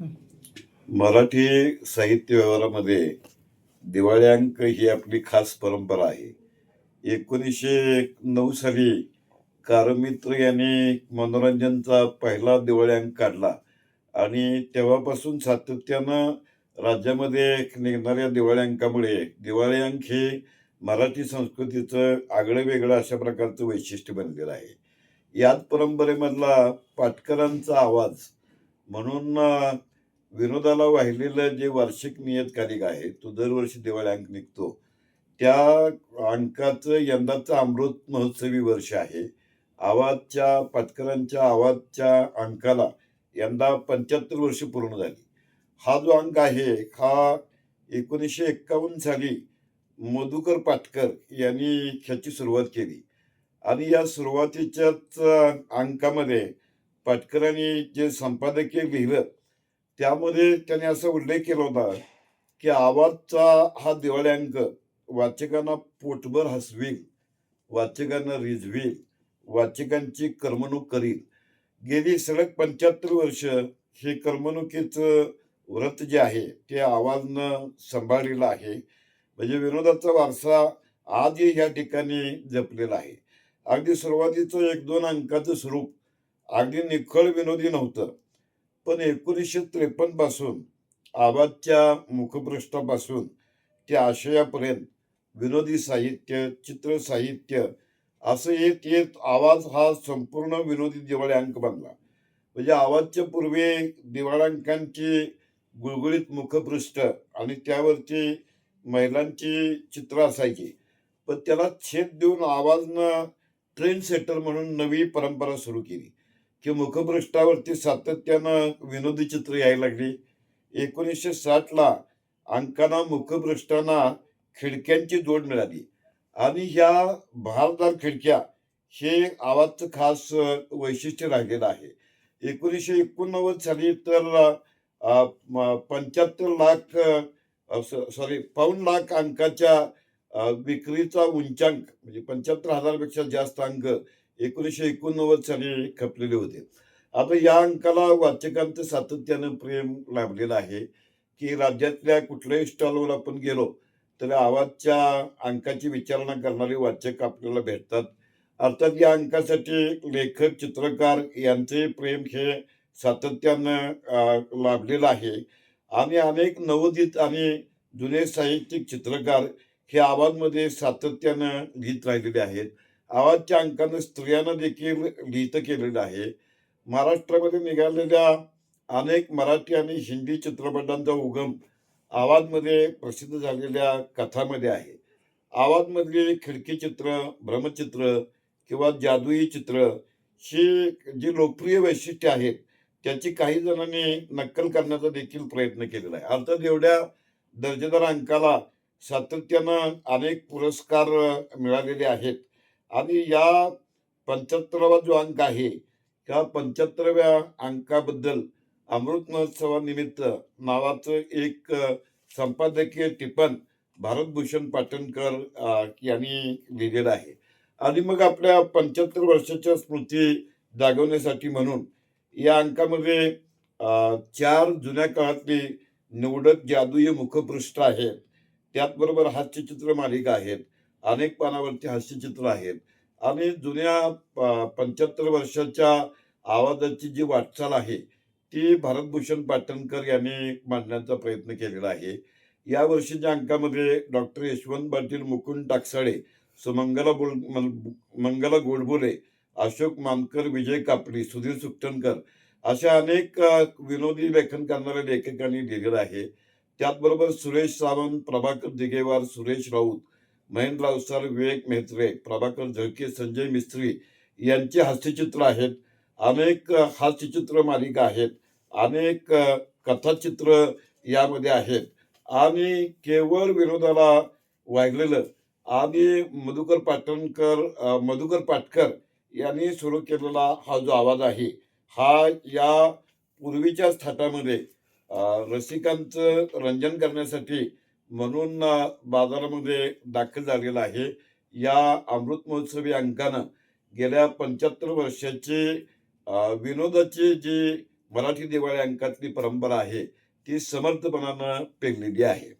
मराठी साहित्य व्यवहारामध्ये दिवाळी अंक ही आपली खास परंपरा आहे. एकोणीसशे नऊ साली कारमित्र यांनी मनोरंजनचा पहिला दिवाळी अंक काढला आणि तेव्हापासून सातत्यानं राज्यामध्ये निघणाऱ्या दिवाळी अंकामुळे दिवाळी अंक हे मराठी संस्कृतीचं आगळं वेगळं अशा प्रकारचं वैशिष्ट्य बनलेलं आहे. याच परंपरेमधला पाटकरांचा आवाज म्हणून विनोदाला वाहिलेलं जे वार्षिक नियतकालिक आहे तो दरवर्षी दिवाळी अंक निघतो. त्या अंकाचं यंदाचं अमृत महोत्सवी वर्ष आहे. आवाजच्या पाटकरांच्या आवाजच्या अंकाला यंदा पंच्याहत्तर वर्ष पूर्ण झाली. हा जो अंक आहे हा एकोणीसशे एक्कावन्न साली मधुकर पाटकर यांनी ह्याची सुरुवात केली. आणि या सुरुवातीच्याच अंकामध्ये पाटकरांनी जे संपादकीय लिहिलं त्यामध्ये त्याने असा उल्लेख केला होता की आवाजचा हा दिवाळी अंक वाचकांना पोटभर हसवील वाचकांना रिझवील वाचकांची करमणूक करील. गेली सलग पंच्याहत्तर वर्ष हे करमणुकीचं व्रत जे आहे ते आवाजनं सांभाळलेलं आहे. म्हणजे विनोदाचा वारसा आजही ह्या ठिकाणी जपलेला आहे. अगदी सुरुवातीचं एक दोन अंकाचं स्वरूप अगदी निखळ विनोदी नव्हतं. पण एकोणीसशे त्रेपन्नपासून आवाजच्या मुखपृष्ठापासून ते आशयापर्यंत विनोदी साहित्य चित्र साहित्य असं येत येत आवाज हा संपूर्ण विनोदी दिवाळी अंक बनला. म्हणजे आवाजच्या पूर्वी दिवाळांकांची गुळगुळीत मुखपृष्ठ आणि त्यावरचे महिलांची चित्र असायची. पण त्याला छेद देऊन आवाजनं ट्रेंड सेटर म्हणून नवी परंपरा सुरू केली. की मुखपृष्ठावरती सातत्यानं विनोदी चित्र यायला लागली. एकोणीसशे साठला अंकांना मुखपृष्ठांना खिडक्यांची जोड मिळाली. आणि ह्या भारदार खिडक्या हे आवाजचं खास वैशिष्ट्य राहिलेलं आहे. एकोणीसशे एकोणनव्वद साली तर पंच्याहत्तर लाख सॉरी पाऊण लाख अंकाच्या विक्रीचा उंचांक म्हणजे पंच्याहत्तर हजारपेक्षा जास्त अंक एकोणीसशे एकोणनव्वद साली खपलेले होते. आता या अंकाला वाचकांचं सातत्यानं प्रेम लाभलेलं आहे की राज्यातल्या कुठल्याही स्टॉलवर आपण गेलो तर आवाजच्या अंकाची विचारणा करणारे वाचक आपल्याला भेटतात. अर्थात या अंकासाठी लेखक चित्रकार यांचे प्रेम हे सातत्यानं लाभलेलं आहे. आणि अनेक नवोदित आणि जुने साहित्यिक चित्रकार हे आवाजमध्ये सातत्यानं लिहित राहिलेले आहेत. आवाजच्या अंकानं स्त्रियांना देखील लिहितं केलेलं आहे. महाराष्ट्रामध्ये निघालेल्या अनेक मराठी आणि हिंदी चित्रपटांचा उगम आवाजमध्ये प्रसिद्ध झालेल्या कथामध्ये आहे. आवाजमधली खिडकी चित्र भ्रमचित्र किंवा जादुई चित्र ही जी लोकप्रिय वैशिष्ट्ये आहेत त्याची काही जणांनी नक्कल करण्याचा देखील प्रयत्न केलेला आहे. अर्थात एवढ्या दर्जेदार अंकाला सातत्यानं अनेक पुरस्कार मिळालेले आहेत. आणि या पंच्याहत्तरावा जो अंक आहे त्या पंच्याहत्तराव्या अंकाबद्दल अमृत महोत्सवानिमित्त नावाचं एक संपादकीय टिपण भारतभूषण पाटणकर यांनी लिहिलेलं आहे. आणि मग आपल्या पंच्याहत्तर वर्षाच्या स्मृती जागवण्यासाठी म्हणून या अंकामध्ये चार जुन्या काळातली निवडक जादूय मुखपृष्ठ आहेत. त्याचबरोबर हास्यचित्र मालिका आहेत. अनेक पानावरती हास्यचित्र आहेत. आणि जुन्या पंच्याहत्तर वर्षाच्या आवाजाची जी वाटचाल आहे ती भारतभूषण पाटणकर यांनी मांडण्याचा प्रयत्न केलेला आहे. या वर्षीच्या अंकामध्ये डॉक्टर यशवंत पाटील मुकुंद टाकसाळे सुमंगला बोल मंगला गोडबोले अशोक मानकर विजय कापडी सुधीर सुकटणकर अशा अनेक विनोदी लेखन करणाऱ्या लेखकांनी लिहिलेलं आहे. त्याचबरोबर सुरेश सावंत प्रभाकर दिगेवार सुरेश राऊत महेंद्र अवसार विवेक मेहत्रे प्रभाकर झळके संजय मिस्त्री यांची हास्यचित्र आहेत. अनेक हास्यचित्र मालिका आहेत. अनेक कथाचित्र यामध्ये आहेत. आणि केवळ विनोदाला वाहिलेलं आणि मधुकर पाटणकर मधुकर पाटकर यांनी सुरू केलेला हा जो आवाज आहे हा या पूर्वीच्याच थाटामध्ये रसिकांचं रंजन करण्यासाठी म्हणून बाजारामध्ये दाखल झालेला आहे. या अमृत महोत्सवी अंकानं गेल्या पंच्याहत्तर वर्षाची विनोदाची जी मराठी दिवाळी अंकातली परंपरा आहे ती समर्थपणानं पेरलेली आहे.